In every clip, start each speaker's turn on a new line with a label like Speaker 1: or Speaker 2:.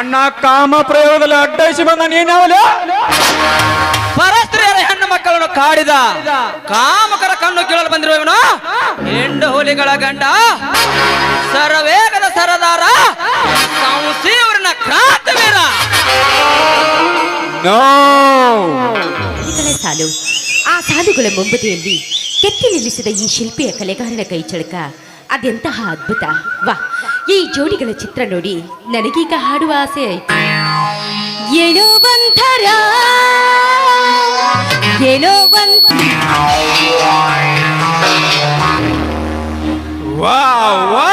Speaker 1: ನನ್ನ ಕಾಮ ಪ್ರಯೋಗದಲ್ಲಿ ಅಡ್ಡಾಯಿಸಿ ಬಂದ ನೀನ್ಯಾವಲ್ಲ
Speaker 2: ಪರಸ್ತ್ರೀಯರ ಹೆಣ್ಣು ಮಕ್ಕಳನ್ನು ಕಾಡಿದ ಕಾಮಕರ ಕಣ್ಣು ಕೀಳಲು ಬಂದಿರುವ ಇವನು ಹುಲಿಗಳ ಗಂಡ ಸರವೇಗದ ಸರದಾರ ಸಂಸೀವರನ ಕ್ರಾಂತಿವೀರ.
Speaker 1: ನೋ.
Speaker 3: ಈಗಲೇ ಸಾಲು. ಆ ಸಾಲುಗಳ ಮುಂಬದಿಯಲ್ಲಿ ಕೆತ್ತಿ ನಿಲ್ಲಿಸಿದ ಈ ಶಿಲ್ಪಿಯ ಕಲೆಗಾರನ ಕೈಚಳಕ ಅದೆಂತಹ ಅದ್ಭುತ. ವಾ ಈ ಜೋಡಿಗಳ ಚಿತ್ರ ನೋಡಿ ನನಗೀಗ ಹಾಡುವ ಆಸೆ ಆಯ್ತು. ಏನೋ ಒಂಥರ ಏನೋ ಒಂಥ
Speaker 1: ವಾ ವಾ.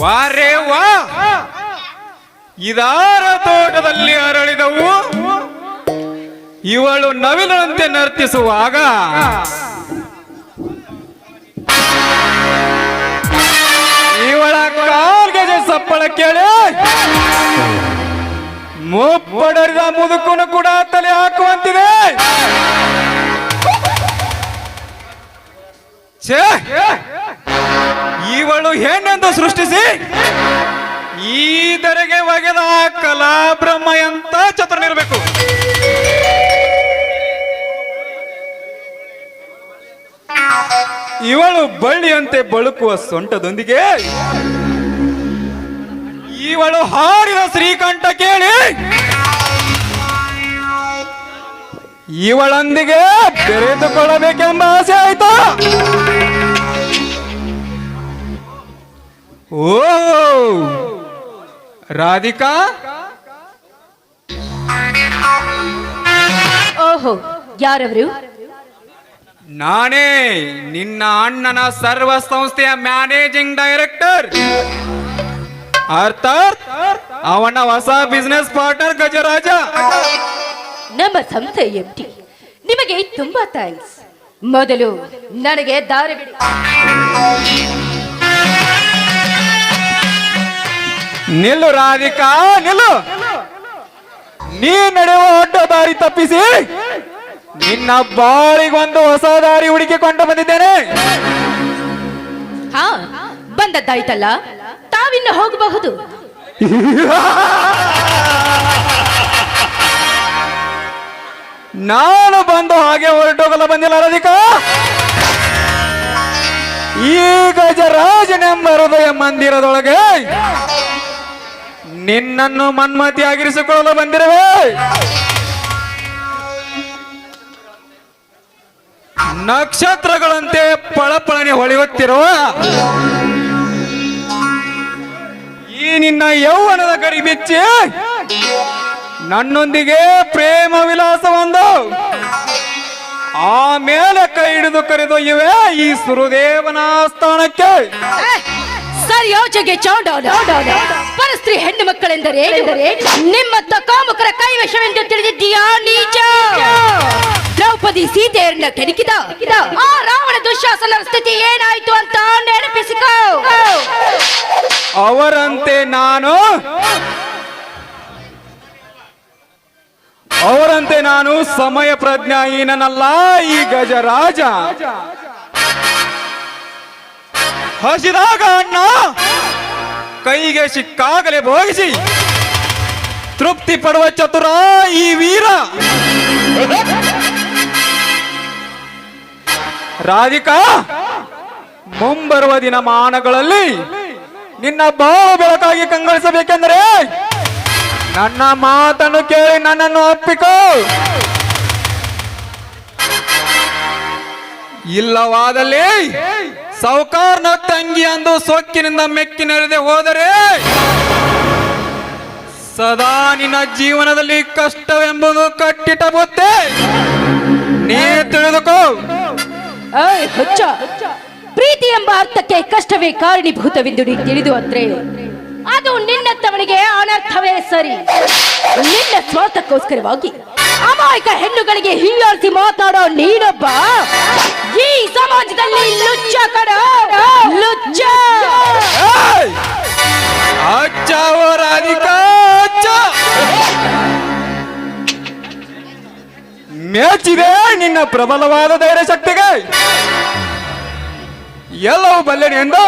Speaker 1: ವಾರೇ ವಾ. ಇದಾರ ತೋಟದಲ್ಲಿ ಅರಳಿದವು. ಇವಳು ನವಿಲಂತೆ ನರ್ತಿಸುವಾಗ ಸಪ್ಪಳ ಕೇಳಿ. ಮುಪ್ಪಡರಿದ ಮುದುಕನು ಕೂಡ ತಲೆ ಹಾಕುವಂತಿದೆ. ಇವಳು ಹೆಣ್ಣೆಂದು ಸೃಷ್ಟಿಸಿ ಈ ದರೆಗೆ ಒಗೆದ ಕಲಾಬ್ರಹ್ಮ ಎಂತ ಚತುರನಿರಬೇಕು ಇವಳು ಬಳ್ಳಿಯಂತೆ ಬಳುಕುವ ಸೊಂಟದೊಂದಿಗೆ ಇವಳು ಹಾಡಿದ ಶ್ರೀಕಂಠ ಕೇಳಿ. ಇವಳೊಂದಿಗೆ ಬೆರೆತುಕೊಳ್ಳಬೇಕೆಂಬ ಆಸೆ ಆಯ್ತು? ಓ ರಾಧಿಕಾ?
Speaker 3: ಓಹೋ ಯಾರವರು?
Speaker 1: ನಾನೇ ನಿನ್ನ ಅಣ್ಣನ ಸರ್ವ ಸಂಸ್ಥೆಯ ಮ್ಯಾನೇಜಿಂಗ್ ಡೈರೆಕ್ಟರ್ ಅರ್ಥಾತ್ ಅವನ ಹೊಸ ಬಿಸ್ನೆಸ್ ಪಾರ್ಟ್ನರ್ ಗಜರಾಜ.
Speaker 3: ನಮ್ಮ ಸಂಸ್ಥೆ ಎಂಟಿ ನಿಮಗೆ ತುಂಬಾ ಥ್ಯಾಂಕ್ಸ್ ಮೊದಲು ನನಗೆ ದಾರಿ ಬಿಡಿ.
Speaker 1: ನಿಲ್ಲು ರಾಧಿಕಾ ನಿಲ್ಲು. ನೀ ನಡೆಯುವ ಅಡ್ಡ ದಾರಿ ತಪ್ಪಿಸಿ. ನಿನ್ನ ಬಾಳಿಗೊಂದು ಹೊಸ ದಾರಿ ಹುಡುಕಿಕೊಂಡು ಬಂದಿದ್ದೇನೆ.
Speaker 3: ಹಾ ಬಂದದ್ದಾಯ್ತಲ್ಲ? ತಾವಿನ್ನು ಹೋಗಬಹುದು.
Speaker 1: ನಾನು ಬಂದು ಹಾಗೆ ಹೊರಟೋಗಲ್ಲ ಬಂದಿಲ್ಲ ರಾಧಿಕಾ? ಈ ಗಜರಾಜನೆಂಬ ಹೃದಯ ಮಂದಿರದೊಳಗೆ ನಿನ್ನನ್ನು ಮನ್ಮತಿಯಾಗಿರಿಸಿಕೊಳ್ಳಲು ಬಂದಿರುವೆ. ನಕ್ಷತ್ರಗಳಂತೆ ಪಳಪಳನೆ ಹೊಳೆಯುತ್ತಿರುವ ನಿನ್ನ ಯೌವನದ ಗರಿ ಬಿಚ್ಚಿ. ನನ್ನೊಂದಿಗೆ ಪ್ರೇಮ ವಿಲಾಸವೊಂದು ಆಮೇಲೆ ಕೈ ಹಿಡಿದು ಕರೆದೊಯ್ಯುವೆ ಈ ಸುರುದೇವನ ಸ್ಥಾನಕ್ಕೆ
Speaker 3: ಸರಿ ಯೋಚೆಗೆ ಚೌಡೌನ ಪರಸ್ತ್ರೀ ಹೆಣ್ಣು ಮಕ್ಕಳೆಂದರೆ ನಿಮ್ಮ ಕಾಮುಕರ ಕೈವಶವೆಂದು ತಿಳಿದಿದ್ದೀಯಾ ನೀಚ? ದ್ರೌಪದಿ ಸೀತೆಯನ್ನ ಕೆಣಕಿದ ಆ ರಾವಣ ದುಶ್ಯಾಸನ ಸ್ಥಿತಿ ಏನಾಯ್ತು ಅಂತ ನೆನಪಿಸಿಕೋ.
Speaker 1: ಅವರಂತೆ ನಾನು ಅವರಂತೆ ನಾನು ಸಮಯ ಪ್ರಜ್ಞಾಹೀನನಲ್ಲ, ಈ ಗಜರಾಜ. ಹಸಿದಾಗ ಅಣ್ಣ ಕೈಗೆ ಸಿಕ್ಕಾಗಲೇ ಭೋಗಿಸಿ, ತೃಪ್ತಿ ಪಡುವ ಚತುರ ಈ ವೀರ. ರಾಧಿಕಾ, ಮುಂಬರುವ ದಿನಮಾನಗಳಲ್ಲಿ ನಿನ್ನ ಬಾವು ಬೆಳಕಾಗಿ ಕಂಗೊಳಿಸಬೇಕೆಂದರೆ ನನ್ನ ಮಾತನ್ನು ಕೇಳಿ ನನ್ನನ್ನು ಒಪ್ಪಿಕೋ. ಇಲ್ಲವಾದಲ್ಲಿ ಸೌಕಾರ್ನ ತಂಗಿ ಅಂದು ಸೊಕ್ಕಿನಿಂದ ಮೆಕ್ಕಿನರಿದೆ ಹೋದರೆ ಸದಾ ನಿನ್ನ ಜೀವನದಲ್ಲಿ ಕಷ್ಟವೆಂಬುದು ಕಟ್ಟಿಟ್ಟ ಬುತ್ತೆ ನೀ ತಿಳಿದುಕೋ.
Speaker 3: ಹುಚ್ಚ. ಪ್ರೀತಿ ಎಂಬ ಅರ್ಥಕ್ಕೆ ಕಷ್ಟವೇ ಕಾರಣೀಭೂತವೆಂದು ನೀ ತಿಳಿದು ಅಂದ್ರೆ ಅದು ನಿನ್ನತ್ತವನಿಗೆ ಅನರ್ಥವೇ ಸರಿ. ನಿನ್ನ ಸ್ವಾರ್ಥಕ್ಕೋಸ್ಕರವಾಗಿ ಅಮಾಯಕ ಹೆಣ್ಣುಗಳಿಗೆ ಹೀಯಾಳಿಸಿ ಮಾತಾಡೋ ನೀನೊಬ್ಬ ಈ ಸಮಾಜದಲ್ಲಿ ಲುಚ್ಚ ಕಡ ಲುಚ್ಚ.
Speaker 1: ರಾಧಿಕಾ ಮೆಚ್ಚಿದೆ ನಿನ್ನ ಪ್ರಬಲವಾದ ಧೈರ್ಯ ಶಕ್ತಿಗೆ. ಎಲ್ಲವೂ ಬಲ್ಲೆನೆ ಎಂದು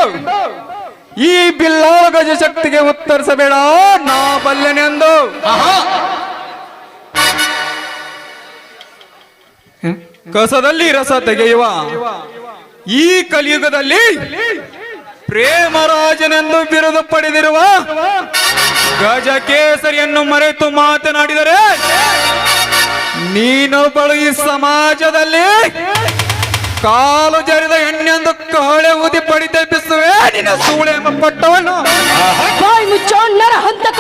Speaker 1: ಈ ಬಿಲ್ಲಾಳ ಗಜ ಶಕ್ತಿಗೆ ಉತ್ತರಿಸಬೇಡ ನಾ ಬಲ್ಲೆನೆಂದು ಕಸದಲ್ಲಿ ರಸ ತೆಗೆಯುವ ಈ ಕಲಿಯುಗದಲ್ಲಿ ಪ್ರೇಮರಾಜನೆಂದು ಬಿರುದು ಪಡೆದಿರುವ ಗಜಕೇಸರಿಯನ್ನು ಮರೆತು ಮಾತನಾಡಿದರೆ ನೀನೊಬ್ಬಳು ಈ ಸಮಾಜದಲ್ಲಿ ಕಾಲು ಜರಿದ ಹೆಣ್ಣೆಂದು ಕಾಳೆ ಊದಿ ಪಡಿತೆಬ್ಬಿಸುವೆ ನಿನ್ನ ಸೂಳೆ ಎಂಬ ಪಟ್ಟವನ್ನು.
Speaker 3: ಹಂತಕ ಮುಚ್ಚೋ ನರ ಹಂತಕ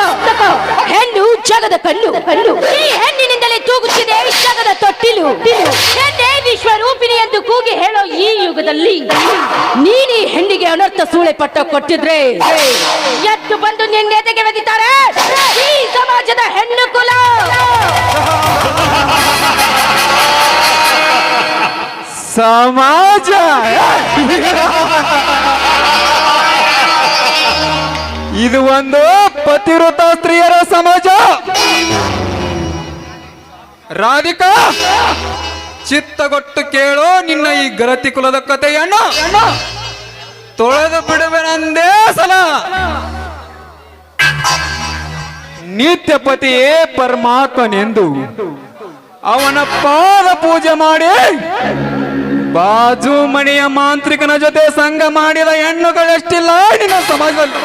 Speaker 3: ಹೆಣ್ಣು ಜಗದ ಕಣ್ಣು. ಕಣ್ಣು. ಈ ಹೆಣ್ಣಿನಿಂದಲೇ ತೂಗುತ್ತಿದೆ ಜಗದ ತೊಟ್ಟಿಲು. ಹೆಣ್ಣೆ ವಿಶ್ವರೂಪಿಣಿ ಎಂದು ಕೂಗಿ ಹೇಳೋ ಈ ಯುಗದಲ್ಲಿ ನೀನಿ ಹೆಣ್ಣಿಗೆ ಅನರ್ಥ ಸೂಳೆ ಪಟ್ಟ ಕೊಟ್ಟಿದ್ರೆ ಎದ್ದು ಬಂದು ನಿನ್ನೆದೆಗೆ ಬೆದಿತಾರೆ ಈ ಸಮಾಜದ ಹೆಣ್ಣು ಕುಲ.
Speaker 1: ಸಮಾಜ! ಇದು ಒಂದು ಪತಿವೃತ ಸ್ತ್ರೀಯರ ಸಮಾಜ! ರಾಧಿಕಾ! ಚಿತ್ತಗೊಟ್ಟು ಕೇಳೋ ನಿನ್ನ ಈ ಗರತಿ ಕುಲದ ಕಥೆಯನ್ನು ತೊಳೆದು ಬಿಡುವೆನಂದೇ ಸಲ! ನಿತ್ಯ ಪತಿಯೇ ಪರಮಾತ್ಮನೆಂದು ಅವನ ಪಾದ ಪೂಜೆ ಮಾಡಿ ಬಾಜು ಮಣಿಯ ಮಾಂತ್ರಿಕನ ಜೊತೆ ಸಂಘ ಮಾಡಿದ ಹೆಣ್ಣುಗಳೆಷ್ಟಿಲ್ಲ ನಿನ್ನ ಸಮಾಜದಲ್ಲಿ.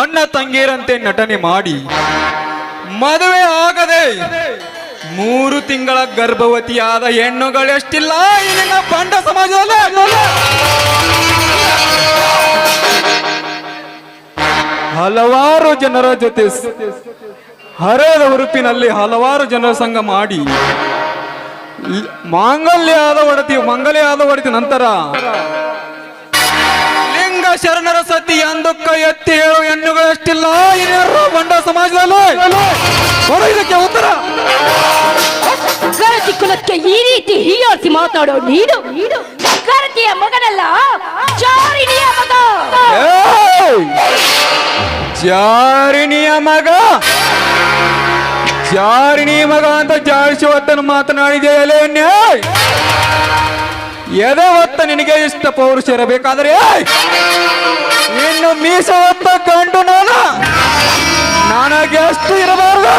Speaker 1: ಅಣ್ಣ ತಂಗಿಯರಂತೆ ನಟನೆ ಮಾಡಿ ಮದುವೆ ಆಗದೆ ಮೂರು ತಿಂಗಳ ಗರ್ಭವತಿಯಾದ ಹೆಣ್ಣುಗಳೆಷ್ಟಿಲ್ಲ ಇಲ್ಲಿನ ಬಂಡ ಸಮಾಜದಲ್ಲಿ. ಹಲವಾರು ಜನರ ಜೊತೆ ಹರೆಯದ ಹುರುಪಿನಲ್ಲಿ ಹಲವಾರು ಜನಸಂಘ ಮಾಡಿ ಮಾಂಗಲ್ಯಾದ ಒಡತಿ ಮಂಗಲ್ಯಾದ ಒಡತಿ ನಂತರ ಲಿಂಗ ಶರಣರ ಸತಿ ಎಂದು ಕೈ ಎತ್ತಿ ಹೇಳು ಹೆಣ್ಣುಗಳಷ್ಟಿಲ್ಲ ಇನ್ಯಾರು ಬಂಡ ಸಮಾಜದಲ್ಲಿ. ಇದಕ್ಕೆ ಉತ್ತರ.
Speaker 3: ಕುಲಕ್ಕೆ ಈ ರೀತಿ ಹೀಯಾಸಿ ಮಾತಾಡೋ ನೀನು? ಕಾರತಿಯ ಮಗನಲ್ಲ ಜಾರಿಣಿಯ ಮಗ.
Speaker 1: ಜಾರಿನಿಯ ಜಾರಿಣಿಯ ಮಗ. ಜಾರಿಣಿ ಮಗ ಅಂತ ಮಾತನಾಡಿದೆಯಲ್ಲೇ ನ್ಯಾಯ್ ಎದೆ ಹೊತ್ತ ನಿನಗೆ ಇಷ್ಟ ಪೌರುಷ ಇರಬೇಕಾದ್ರೆ ಇನ್ನು ಮೀಸ ಹೊತ್ತ ಕಂಡು ನಾನು? ನನಗೆ ಅಷ್ಟು ಇರಬಾರ್ದು?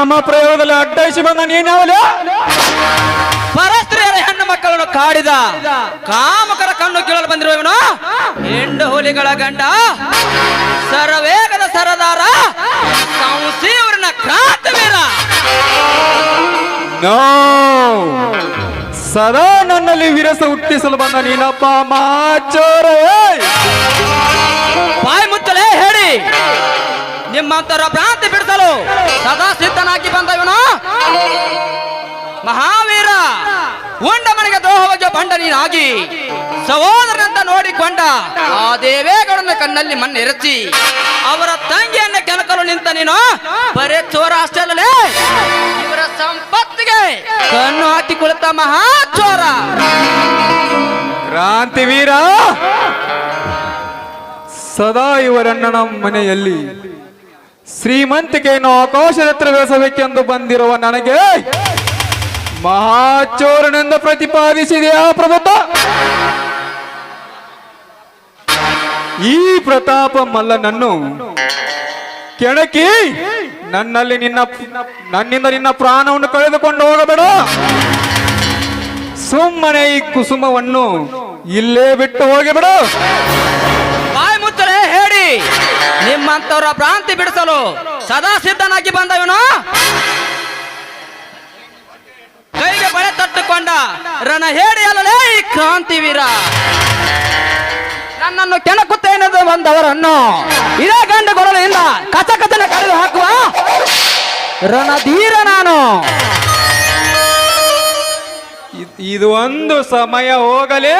Speaker 1: ಕಾಮ ಪ್ರಯೋಗದಲ್ಲಿ ಅಡ್ಡಾಯಿಸಿ ಬಂದ ನೀನ್ಯಾವಲೇ
Speaker 2: ಪರಸ್ತ್ರೀಯರ ಹೆಣ್ಣು ಮಕ್ಕಳನ್ನು ಕಾಡಿದ ಕಾಮಕರ ಕಣ್ಣು ಕೀಳಲು ಬಂದಿರುವ ಇವನು? ಹೆಂಡು ಹುಲಿಗಳ ಗಂಡ ಸರವೇಗದ ಸರದಾರ ಸಂಸೀವರನ ಕ್ರಾಂತವೀರ.
Speaker 1: ನೋ! ಸದಾ ನನ್ನಲ್ಲಿ ವಿರಸ ಹುಟ್ಟಿಸಲು ಬಂದ ನೀನಪ್ಪ ಮಾಚೋರ!
Speaker 2: ಬಾಯಿ ಮುಚ್ಚಲೇ ಹೇಳಿ. ನಿಮ್ಮಂತರ ಭ್ರಾಂತಿ ಬಿಡಿಸಲು ಸದಾ ಸಿದ್ಧನಾಗಿ ಬಂದ ಇವನು ಮಹಾವೀರ. ಉಂಡ ಮನೆಗೆ ದ್ರೋಹವಾಗಿ ಬಂಡ ನೀನಾಗಿ ಸಹೋದರನಂತ ನೋಡಿಕೊಂಡ ಆ ದೇವೇಗಳನ್ನ ಕಣ್ಣಲ್ಲಿ ಮಣ್ಣೆರಚಿ ಅವರ ತಂಗಿಯನ್ನ ಕೆಣಕಲು ನಿಂತ ನೀನು ಬರೇ ಚೋರ ಅಷ್ಟೇ ಇವರ ಸಂಪತ್ತಿಗೆ ಕಣ್ಣು ಹಾಕಿ ಕುಳಿತ ಮಹಾ ಚೋರ.
Speaker 1: ಕ್ರಾಂತಿ ವೀರ, ಸದಾ ನಮ್ಮ ಮನೆಯಲ್ಲಿ ಶ್ರೀಮಂತಿಕೆಯನ್ನು ಆಕಾಶದ ಹತ್ರ ಬೆಳೆಸಬೇಕೆಂದು ಬಂದಿರುವ ನನಗೆ ಮಹಾಚೋರನೆಂದು ಪ್ರತಿಪಾದಿಸಿದೆಯಾ ಪ್ರಭುತ್ವ ಈ ಪ್ರತಾಪ ಮಲ್ಲನನ್ನು ಕೆಣಕಿ ನನ್ನಲ್ಲಿ ನಿನ್ನ ನನ್ನಿಂದ ನಿನ್ನ ಪ್ರಾಣವನ್ನು ಕಳೆದುಕೊಂಡು ಹೋಗಬೇಡ. ಸುಮ್ಮನೆ ಈ ಕುಸುಮವನ್ನು ಇಲ್ಲೇ ಬಿಟ್ಟು ಹೋಗಿಬಿಡು.
Speaker 2: ಬಾಯ್ ಹೇಳಿ ನಿಮ್ಮಂತವರ ಭ್ರಾಂತಿ ಬಿಡಿಸಲು ಸದಾ ಸಿದ್ಧನಾಗಿ ಬಂದವನು? ಕೈಗೆ ಬಳೆ ತಟ್ಟುಕೊಂಡ ರಣ ಹೇಳಿ ಈ ಕ್ರಾಂತಿ ವೀರ ನನ್ನನ್ನು ಕೆಣಕುತ್ತೇನೆಂದು ಬಂದವರನ್ನು ಇದೇ ಗಂಡು ಕೊರಲಿಂದ ಕಚ ಕಚನ ಕಳೆದು ಹಾಕುವ ರಣಧೀರ ನಾನು.
Speaker 1: ಇದು ಒಂದು ಸಮಯ ಹೋಗಲಿ.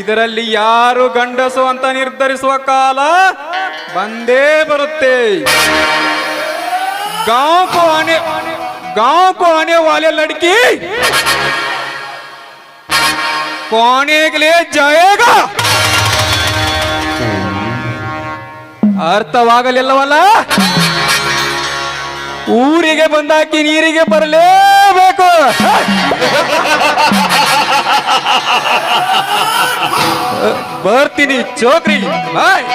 Speaker 1: ಇದರಲ್ಲಿ ಯಾರು ಗಂಡಸು ಅಂತ ನಿರ್ಧರಿಸುವ ಕಾಲ? ಬಂದೇ ಬರುತ್ತೆ गांव को आने गांव को आने वाले लड़की कौन के लिए जाएगा ಅರ್ಥವಾಗಲಿಲ್ಲವಲ್ಲ ಊರಿಗೆ ಬಂದಾಕಿ ನೀರಿಗೆ ಬರಲೇಬೇಕು ಬರ್ತೀನಿ ಚೋಕ್ರಿ ಬಾಯ್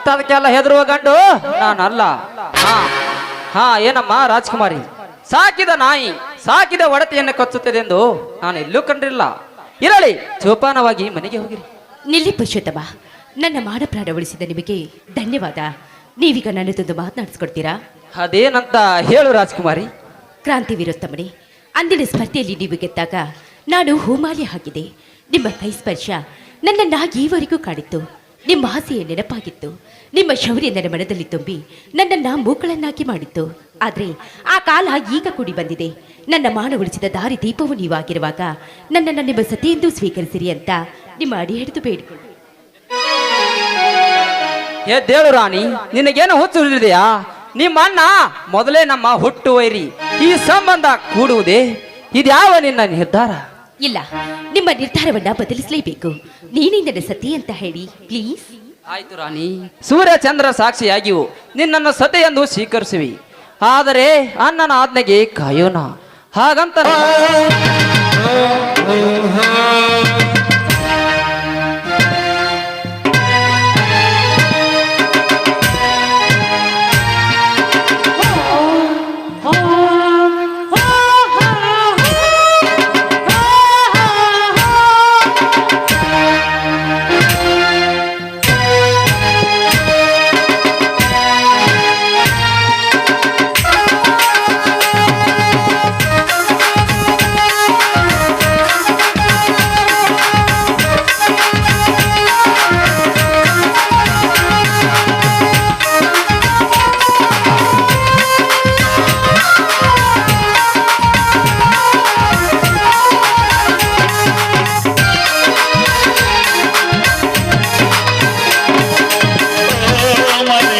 Speaker 2: ಇಂಥದಕ್ಕೆಲ್ಲ ಹೆದರುವ ಗಂಡು? ನಾನಲ್ಲ. ಹಾ ಹಾ ಏನಮ್ಮ ರಾಜ್ಕುಮಾರಿ? ಸಾಕಿದ ನಾಯಿ ಸಾಕಿದ ಒಡತಿಯನ್ನು ಕಚ್ಚುತ್ತದೆ ಎಂದು ನಾನು ಎಲ್ಲೂ ಕಂಡಿಲ್ಲ ಇರಲಿ ಜೋಪಾನವಾಗಿ ಮನೆಗೆ ಹೋಗಿರಿ.
Speaker 3: ನಿಲ್ಲಿ ಪುರುಷೋತ್ತಮ. ನನ್ನ ಮಾಡ ಪ್ರಾಣ ಉಳಿಸಿದ ನಿಮಗೆ ಧನ್ಯವಾದ. ನೀವೀಗ ನನ್ನ ತಂದು ಮಾತನಾಡಿಸ್ಕೊಡ್ತೀರಾ?
Speaker 2: ಅದೇನಂತ ಹೇಳು ರಾಜ್ಕುಮಾರಿ.
Speaker 3: ಕ್ರಾಂತಿ ವಿರೋತ್ತಮನೆ ಅಂದಿನ ಸ್ಪರ್ಧೆಯಲ್ಲಿ ನೀವು ಗೆದ್ದಾಗ ನಾನು ಹೂಮಾಲೆ ಹಾಕಿದೆ. ನಿಮ್ಮ ಕೈ ಸ್ಪರ್ಶ ನನ್ನನ್ನ ಈವರೆಗೂ ಕಾಡಿತ್ತು. ನಿಮ್ಮ ಆಸೆಯ ನೆನಪಾಗಿತ್ತು. ನಿಮ್ಮ ಶೌರ್ಯ ನನ್ನ ಮನದಲ್ಲಿ ತುಂಬಿ ನನ್ನನ್ನ ಮೂಕಳನ್ನಾಗಿ ಮಾಡಿತ್ತು. ಆದರೆ ಆ ಕಾಲ ಈಗ ಕೂಡಿ ಬಂದಿದೆ. ನನ್ನ ಮಾನ ಉಳಿಸಿದ ದಾರಿ ದೀಪವು ನೀವಾಗಿರುವಾಗ ನನ್ನನ್ನು ನಿಮ್ಮ ಸತಿಯೆಂದು ಸ್ವೀಕರಿಸಿರಿ ಅಂತ ನಿಮ್ಮ ಅಡಿ ಹಿಡಿದು ಬೇಡಿಕೊಳ್ಳಿ.
Speaker 2: ಎದ್ದೇಳು ರಾಣಿ, ನಿನಗೇನು ಹುಚ್ಚು ಹಿಡಿದಿದೆಯಾ? ನಿಮ್ಮ ಅಣ್ಣ ಮೊದಲೇ ನಮ್ಮ ಹುಟ್ಟು ವೈರಿ. ಈ ಸಂಬಂಧ ಕೂಡುವುದೇ ಇದ್ಯಾವ ನಿನ್ನ ನಿರ್ಧಾರ?
Speaker 3: ಇಲ್ಲ, ನಿಮ್ಮ ನಿರ್ಧಾರವನ್ನ ಬದಲಿಸಲೇಬೇಕು. ನೀನೇ ನನ್ನ ಸತಿ ಅಂತ ಹೇಳಿ ಪ್ಲೀಸ್
Speaker 2: ಆಯ್ತು ರಾಣಿ, ಸೂರ್ಯಚಂದ್ರ ಸಾಕ್ಷಿಯಾಗಿಯೂ ನಿನ್ನನ್ನು ಸತೆಯೆಂದು ಸ್ವೀಕರಿಸುವಿ. ಆದರೆ ಅಣ್ಣನ ಆಜ್ಞೆಗೆ ಕಾಯೋಣ. ಹಾಗಂತ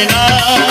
Speaker 4: না